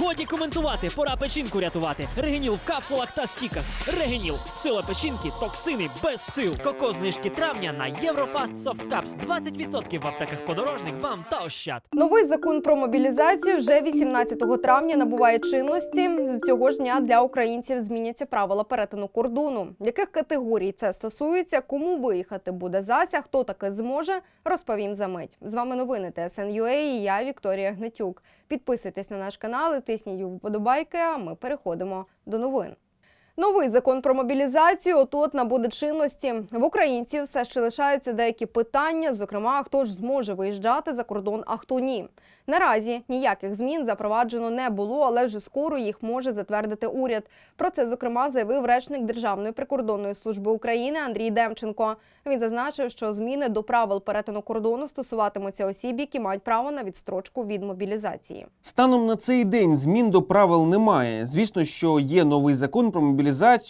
Годі коментувати, пора печінку рятувати. Регеніл в капсулах та стіках. Регеніл. Сила печінки, токсини без сил. Коко знижки травня на Єврофаст Caps. 20% в аптеках подорожник, вам та ощад. Новий закон про мобілізацію вже 18 травня набуває чинності. З цього ж дня для українців зміняться правила перетину кордону. Яких категорій це стосується, кому виїхати буде зася, хто таки зможе, розповім за мить. З вами новини ТСН.UA і я Вікторія Гнатюк. Підписуйтесь на наш канал і тисніть вподобайки. А ми переходимо до новин. Новий закон про мобілізацію от набуде чинності. В українців все ще лишаються деякі питання, зокрема, хто ж зможе виїжджати за кордон, а хто ні. Наразі ніяких змін запроваджено не було, але вже скоро їх може затвердити уряд. Про це зокрема заявив речник Державної прикордонної служби України Андрій Демченко. Він зазначив, що зміни до правил перетину кордону стосуватимуться осіб, які мають право на відстрочку від мобілізації. Станом на цей день змін до правил немає. Звісно, що є новий закон про мобілізацію,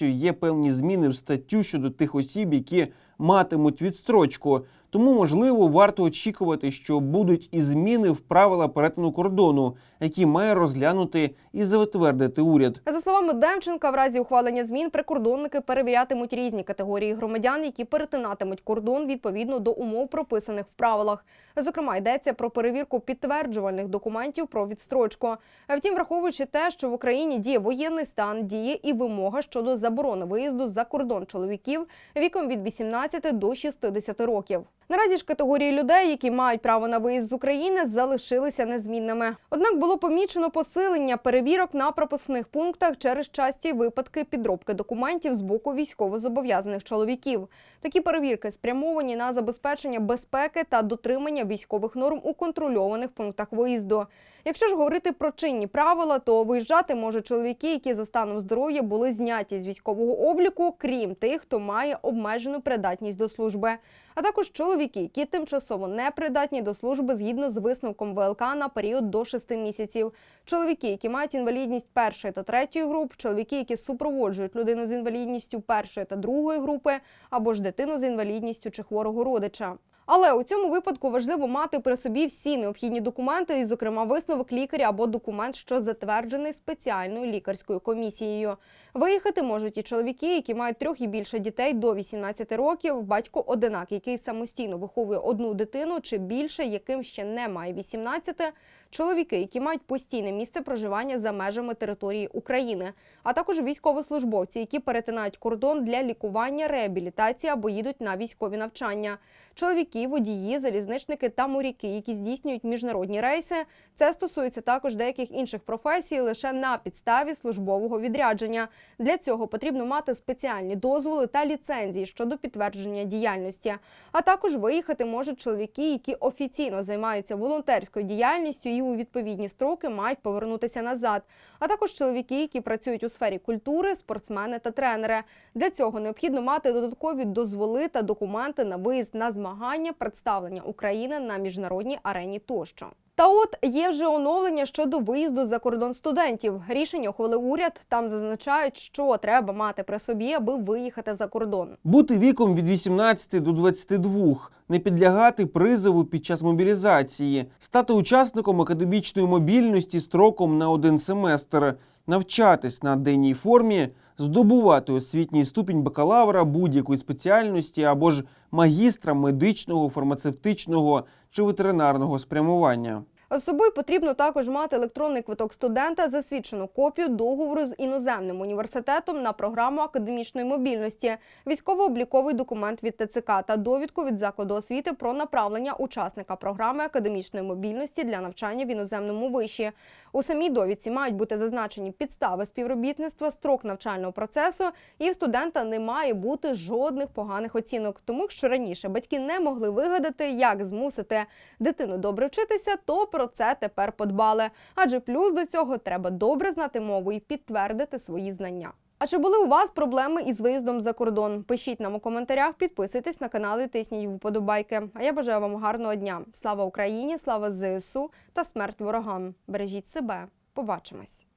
є певні зміни в статтю щодо тих осіб, які матимуть відстрочку. Тому, можливо, варто очікувати, що будуть і зміни в правила перетину кордону, які має розглянути і затвердити уряд. За словами Демченка, в разі ухвалення змін прикордонники перевірятимуть різні категорії громадян, які перетинатимуть кордон відповідно до умов, прописаних в правилах. Зокрема, йдеться про перевірку підтверджувальних документів про відстрочку. Втім, враховуючи те, що в Україні діє воєнний стан, діє і вимога щодо заборони виїзду за кордон чоловіків віком від 18 до 60 років. Наразі ж категорії людей, які мають право на виїзд з України, залишилися незмінними. Однак було помічено посилення перевірок на пропускних пунктах через часті випадки підробки документів з боку військовозобов'язаних чоловіків. Такі перевірки спрямовані на забезпечення безпеки та дотримання військових норм у контрольованих пунктах виїзду. Якщо ж говорити про чинні правила, то виїжджати можуть чоловіки, які за станом здоров'я були зняті з військового обліку, крім тих, хто має обмежену придатність до служби, а також чоловіки, які тимчасово не придатні до служби згідно з висновком ВЛК на період до 6 місяців. Чоловіки, які мають інвалідність першої та третьої груп, чоловіки, які супроводжують людину з інвалідністю першої та другої групи, або ж дитину з інвалідністю чи хворого родича. Але у цьому випадку важливо мати при собі всі необхідні документи, і, зокрема, висновок лікаря або документ, що затверджений спеціальною лікарською комісією. Виїхати можуть і чоловіки, які мають трьох і більше дітей до 18 років, батько одинак, який самостійно виховує одну дитину чи більше, яким ще не має 18, чоловіки, які мають постійне місце проживання за межами території України, а також військовослужбовці, які перетинають кордон для лікування, реабілітації або їдуть на військові навчання. Чоловіки, водії, залізничники та моряки, які здійснюють міжнародні рейси. Це стосується також деяких інших професій лише на підставі службового відрядження. Для цього потрібно мати спеціальні дозволи та ліцензії щодо підтвердження діяльності. А також виїхати можуть чоловіки, які офіційно займаються волонтерською діяльністю і у відповідні строки мають повернутися назад. А також чоловіки, які працюють у сфері культури, спортсмени та тренери. Для цього необхідно мати додаткові дозволи та документи на виїзд на змагання, представлення України на міжнародній арені тощо. Та от є вже оновлення щодо виїзду за кордон студентів. Рішення ухвалив уряд. Там зазначають, що треба мати при собі, аби виїхати за кордон. Бути віком від 18 до 22, не підлягати призову під час мобілізації, стати учасником академічної мобільності строком на один семестр, навчатись на денній формі, здобувати освітній ступінь бакалавра будь-якої спеціальності або ж магістра медичного, фармацевтичного чи ветеринарного спрямування. З собою потрібно також мати електронний квиток студента, засвідчену копію договору з іноземним університетом на програму академічної мобільності, військово-обліковий документ від ТЦК та довідку від закладу освіти про направлення учасника програми академічної мобільності для навчання в іноземному виші. У самій довідці мають бути зазначені підстави співробітництва, строк навчального процесу, і в студента не має бути жодних поганих оцінок. Тому що раніше батьки не могли вигадати, як змусити дитину добре вчитися, то про це тепер подбали. Адже плюс до цього треба добре знати мову і підтвердити свої знання. А чи були у вас проблеми із виїздом за кордон? Пишіть нам у коментарях, підписуйтесь на канал і тисніть вподобайки. А я бажаю вам гарного дня. Слава Україні, слава ЗСУ та смерть ворогам. Бережіть себе. Побачимось.